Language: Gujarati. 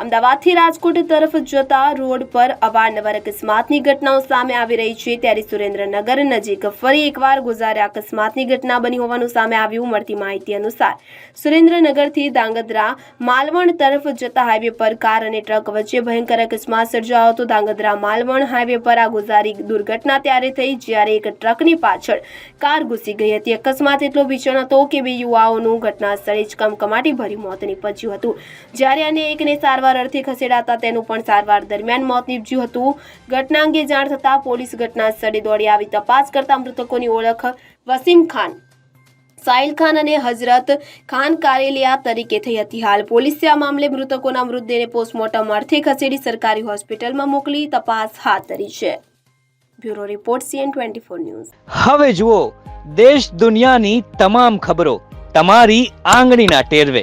અમદાવાદથી રાજકોટ તરફ જતા રોડ પર અવારનવાર અકસ્માતની ઘટનાઓ સામે આવી રહી છે. ત્યારે સુરેન્દ્રનગર નજીક ફરી એકવાર ગુજારે અકસ્માતની ઘટના બની હોવાનું સામે આવ્યું મળતી માહિતી અનુસાર સુરેન્દ્રનગરથી ધાંગધ્રા માલવણ તરફ જતા હાઈવે પર કાર અને ટ્રક વચ્ચે ભયંકર અકસ્માત સર્જાયો હતો. ધાંગધ્રા માલવણ હાઈવે પર આ ગુજારી દુર્ઘટના ત્યારે થઈ જ્યારે એક ટ્રકની પાછળ કાર ઘૂસી ગઈ હતી. અકસ્માત એટલો ભીષણ હતો કે બે યુવાઓનું ઘટના સ્થળે જ કમકમાટી ભર્યું મોત નીપજ્યું હતું. જ્યારે અને એકને સારવાર અર્થે ખસેડાતા તેનું પણ સારવાર દરમિયાન મોત નીપજ્યું હતું. ઘટના અંગે જાણ થતાં પોલીસ ઘટના સ્થળે દોડી આવી. તપાસ કરતા મૃતકોની ઓળખ વસીમ ખાન, સાહિલ ખાન અને હઝરત ખાન કારેલિયા તરીકે થઈ હતી. હાલ પોલીસે આ મામલે મૃતકોના મૃતદેહને પોસ્ટમોર્ટમ અર્થે ખસેડી સરકારી હોસ્પિટલમાં મોકલી તપાસ હાથ ધરી છે. Bureau report CN twenty four news. હવે જુઓ, દેશ દુનિયાની તમામ ખબરો તમારી આંગળીના ટેરવે.